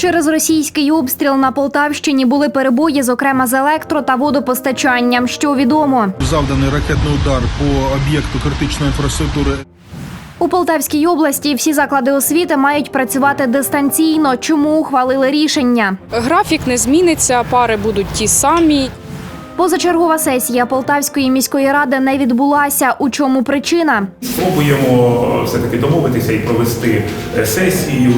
Через російський обстріл на Полтавщині були перебої, зокрема з електро та водопостачанням. Що відомо Завданий ракетний удар по об'єкту критичної інфраструктури у Полтавській області. Всі заклади освіти мають працювати дистанційно. Чому ухвалили рішення? Графік не зміниться, пари будуть ті самі. Позачергова сесія Полтавської міської ради не відбулася. У чому причина? Спробуємо е, все-таки домовитися і провести е, сесію.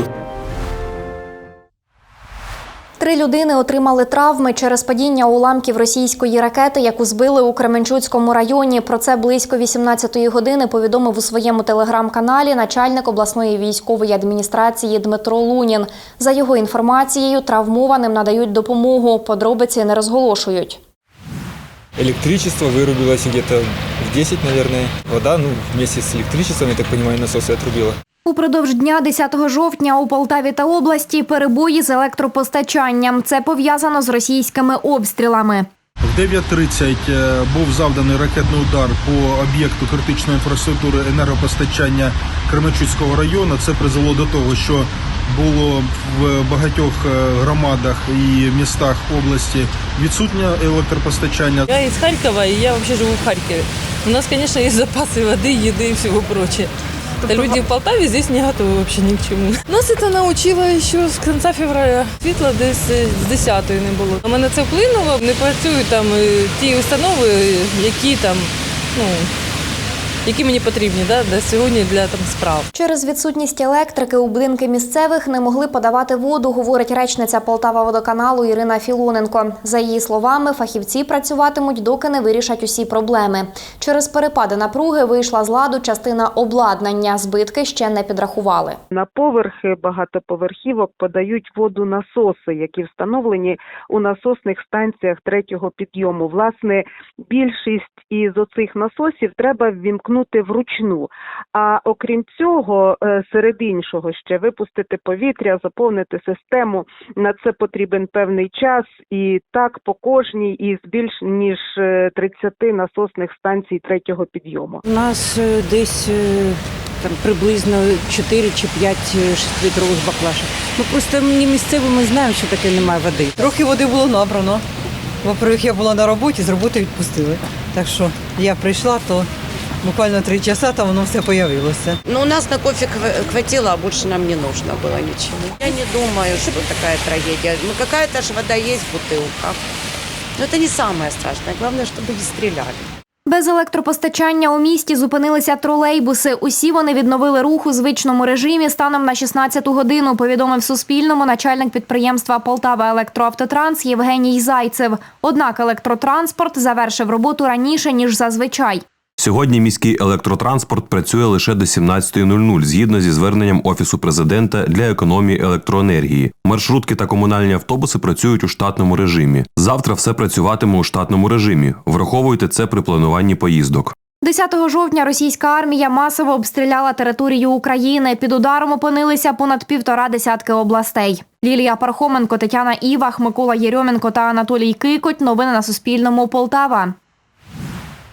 Три людини отримали травми через падіння уламків російської ракети, яку збили у Кременчуцькому районі. Про це близько 18-ї години повідомив у своєму телеграм-каналі начальник обласної військової адміністрації Дмитро Лунін. За його інформацією, травмованим надають допомогу. Подробиці не розголошують. Электричество вырубилось где-то в 10, наверное. Вода, ну, вместе с электричеством, я так понимаю, насосы отрубила. Упродовж дня 10 жовтня у Полтаві та області перебої з електропостачанням. Це пов'язано з російськими обстрілами. в 9.30 е, був завданий ракетний удар по об'єкту критичної інфраструктури енергопостачання Кременчуцького району. Це призвело до того, що було в багатьох е, громадах і містах області відсутнє електропостачання. Я из Харькова, и я вообще живу в Харькове. У нас, конечно, есть запасы воды, еды и всего прочего. Люди в Полтаве здесь не готовы вообще ни к чему. Нас это научило еще з кінця февраля. Світла десь з 10 не було. На мене це вплинуло. Не працюють там е, ті установи, які там, ну, які мені потрібні да, для сьогодні для там справ. Через відсутність електрики у будинки місцевих не могли подавати воду, говорить речниця Полтава водоканалу Ірина Філоненко. За її словами, фахівці працюватимуть, доки не вирішать усі проблеми. Через перепади напруги вийшла з ладу частина обладнання. Збитки ще не підрахували. На поверхи багатоповерхівок подають воду насоси, які встановлені у насосних станціях третього підйому. Власне, більшість із оцих насосів треба ввімкнути вручну. А окрім цього, е, серед іншого, ще випустити повітря, заповнити систему. На це потрібен певний час, і так по кожній із більш ніж е, 30 насосних станцій третього підйому. У нас е, десь е, там приблизно 4 чи 5 6-літрових баклажок. Ну просто мені місцевими знають, що таке немає води. Трохи води було набрано. Во-первых, я була на роботі, з роботи відпустили. Так що я прийшла, то буквально три часа там воно все появилося. Ну, у нас на кофе хва- хватило, а больше нам не нужно было ничего. Я не думаю, что такая трагедия. Ну, какая-то же вода есть в бутылках. Но это не самое страшное. Главное, чтобы не стреляли. Без електропостачання у місті зупинилися тролейбуси. Усі вони відновили рух у звичному режимі станом на 16-ту годину. Повідомив Суспільному начальник підприємства Полтава Електроавтотранс Євгеній Зайцев. Однак електротранспорт завершив роботу раніше ніж зазвичай. Сьогодні міський електротранспорт працює лише до 17.00 згідно зі зверненням Офісу президента для економії електроенергії. Маршрутки та комунальні автобуси працюють у штатному режимі. Завтра все працюватиме у штатному режимі. Враховуйте це при плануванні поїздок. 10 жовтня російська армія масово обстріляла територію України. Під ударом опинилися понад півтора десятки областей. Лілія Пархоменко, Тетяна Івах, Микола Єрьоменко та Анатолій Кикоть. Новини на Суспільному. Полтава.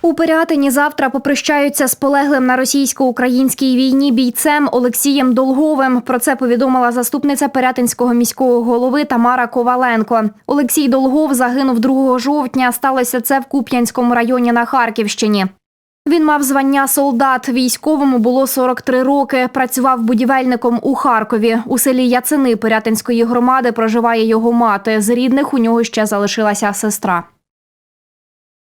У Пирятині завтра попрощаються з полеглим на російсько-українській війні бійцем Олексієм Долговим. Про це повідомила заступниця Пирятинського міського голови Тамара Коваленко. Олексій Долгов загинув 2 жовтня. Сталося це в Куп'янському районі на Харківщині. Він мав звання солдат. Військовому було 43 роки. Працював будівельником у Харкові. У селі Яцини Пирятинської громади проживає його мати. З рідних у нього ще залишилася сестра.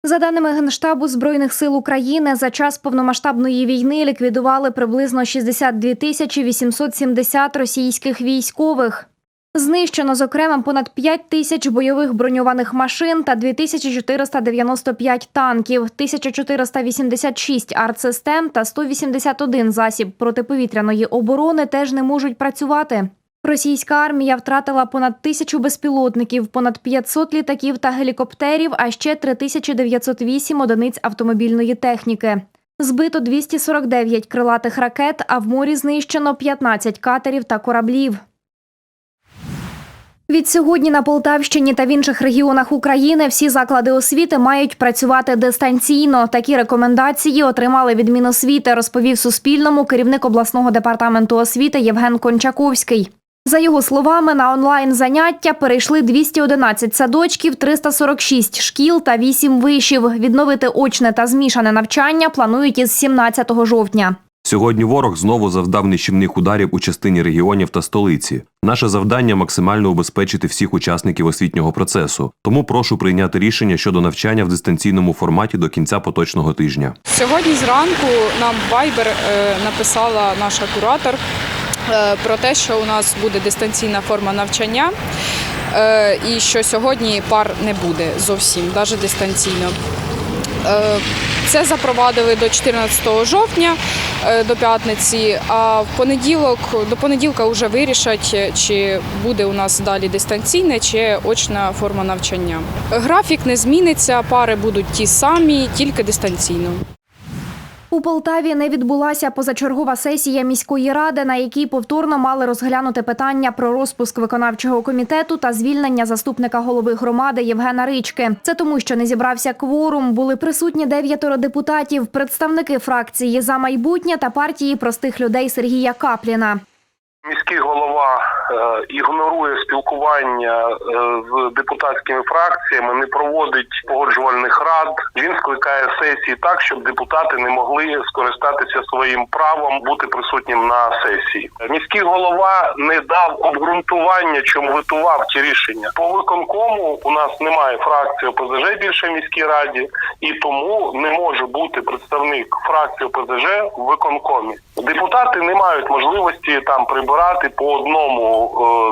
За даними Генштабу Збройних сил України, за час повномасштабної війни ліквідували приблизно 62 тисячі 870 російських військових. Знищено, зокрема, понад 5 тисяч бойових броньованих машин та 2495 танків, 1486 артсистем та 181 засіб протиповітряної оборони теж не можуть працювати. Російська армія втратила понад тисячу безпілотників, понад 500 літаків та гелікоптерів, а ще 3908 одиниць автомобільної техніки. Збито 249 крилатих ракет, а в морі знищено 15 катерів та кораблів. Від сьогодні на Полтавщині та в інших регіонах України всі заклади освіти мають працювати дистанційно. Такі рекомендації отримали від Міносвіти, розповів Суспільному керівник обласного департаменту освіти Євген Кончаковський. За його словами, на онлайн заняття перейшли 211 садочків, 346 шкіл та 8 вишів. Відновити очне та змішане навчання планують із 17 жовтня. Сьогодні ворог знову завдав нищівних ударів у частині регіонів та столиці. Наше завдання максимально убезпечити всіх учасників освітнього процесу. Тому прошу прийняти рішення щодо навчання в дистанційному форматі до кінця поточного тижня. Сьогодні зранку нам в Viber е, написала наша куратор про те, що у нас буде дистанційна форма навчання. е, І що сьогодні пар не буде зовсім, навіть дистанційно. Е, Це запровадили до 14 жовтня е, до п'ятниці. А в понеділок до понеділка вже вирішать, чи буде у нас далі дистанційне чи очна форма навчання. Графік не зміниться, пари будуть ті самі, тільки дистанційно. У Полтаві не відбулася позачергова сесія міської ради, на якій повторно мали розглянути питання про розпуск виконавчого комітету та звільнення заступника голови громади Євгена Рички. Це тому, що не зібрався кворум. Були присутні дев'ятеро депутатів, представники фракції за майбутнє та партії простих людей Сергія Капліна. Міський голова ігнорує спілкування е, з депутатськими фракціями, не проводить погоджувальних рад. Він скликає сесії так, щоб депутати не могли скористатися своїм правом бути присутнім на сесії. Міський голова не дав обґрунтування, чому витував ті рішення. По виконкому у нас немає фракції ОПЗЖ більше в міській раді, і тому не може бути представник фракції ОПЗЖ в виконкомі. Депутати не мають можливості там прибирати по одному е,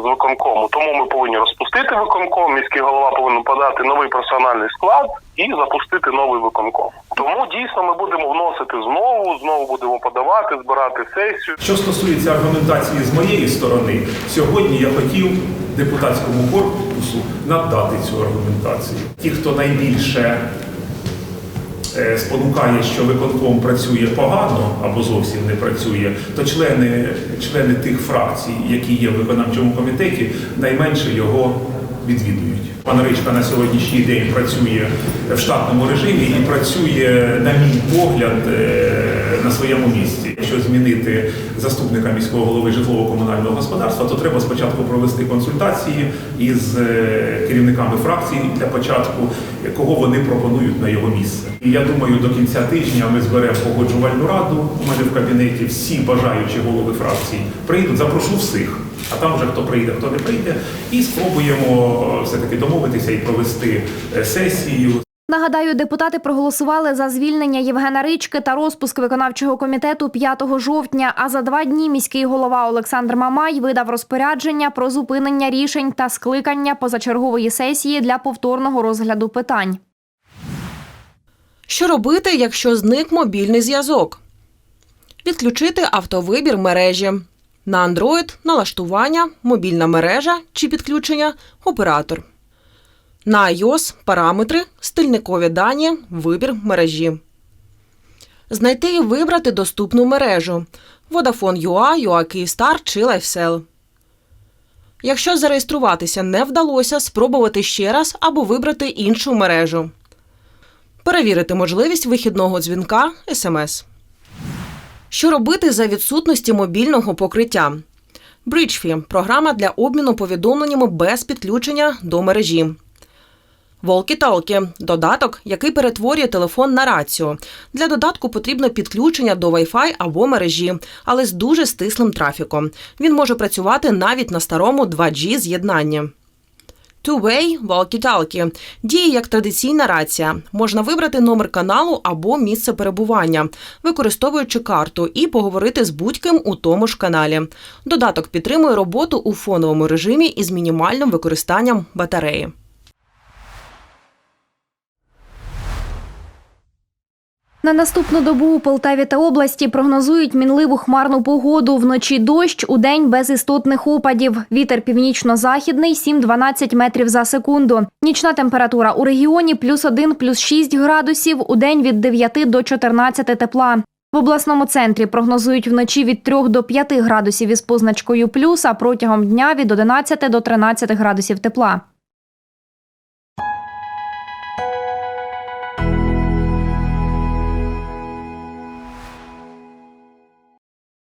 з виконкому. Тому ми повинні розпустити виконком. Міський голова повинен подати новий персональний склад і запустити новий виконком. Тому дійсно ми будемо вносити знову, знову будемо подавати, збирати сесію. Що стосується аргументації з моєї сторони, сьогодні я хотів депутатському корпусу надати цю аргументацію. Ті, хто найбільше е, спонукає, що виконком працює погано або зовсім не працює, то члени, члени тих фракцій, які є в виконавчому комітеті, найменше його відвідують. Пан Ричка на сьогоднішній день працює в штатному режимі і працює, на мій погляд, е, на своєму місці. Якщо змінити заступника міського голови житлово-комунального господарства, то треба спочатку провести консультації із е, керівниками фракцій для початку, кого вони пропонують на його місце. І я думаю, до кінця тижня ми зберемо погоджувальну раду. У мене в кабінеті всі бажаючі голови фракцій прийдуть. Запрошу всіх. А там вже хто прийде, хто не прийде, і спробуємо е, все-таки домовитися і провести е, сесію. Нагадаю, депутати проголосували за звільнення Євгена Рички та розпуск виконавчого комітету 5 жовтня. А за два дні міський голова Олександр Мамай видав розпорядження про зупинення рішень та скликання позачергової сесії для повторного розгляду питань. Що робити, якщо зник мобільний зв'язок? Підключити автовибір мережі. На Android – налаштування, мобільна мережа чи підключення оператор. На iOS – параметри, стильникові дані, вибір мережі. Знайти і вибрати доступну мережу Vodafone UA, UA Kyivstar чи LifeSell. Якщо зареєструватися не вдалося, спробувати ще раз або вибрати іншу мережу. Перевірити можливість вихідного дзвінка СМС. Що робити за відсутності мобільного покриття? BridgeFi – програма для обміну повідомленнями без підключення до мережі. Walkie-Talkie – додаток, який перетворює телефон на рацію. Для додатку потрібно підключення до Wi-Fi або мережі, але з дуже стислим трафіком. Він може працювати навіть на старому 2G з'єднанні. Two-Way Walkie-Talkie діє як традиційна рація. Можна вибрати номер каналу або місце перебування, використовуючи карту, і поговорити з будь-ким у тому ж каналі. Додаток підтримує роботу у фоновому режимі із мінімальним використанням батареї. На наступну добу у Полтаві та області прогнозують мінливу хмарну погоду. Вночі дощ, у день без істотних опадів. Вітер північно-західний 7-12 метрів за секунду. Нічна температура у регіоні плюс 1, плюс 6 градусів, у день від 9 до 14 тепла. В обласному центрі прогнозують вночі від 3 до 5 градусів із позначкою плюс, а протягом дня від 11 до 13 градусів тепла.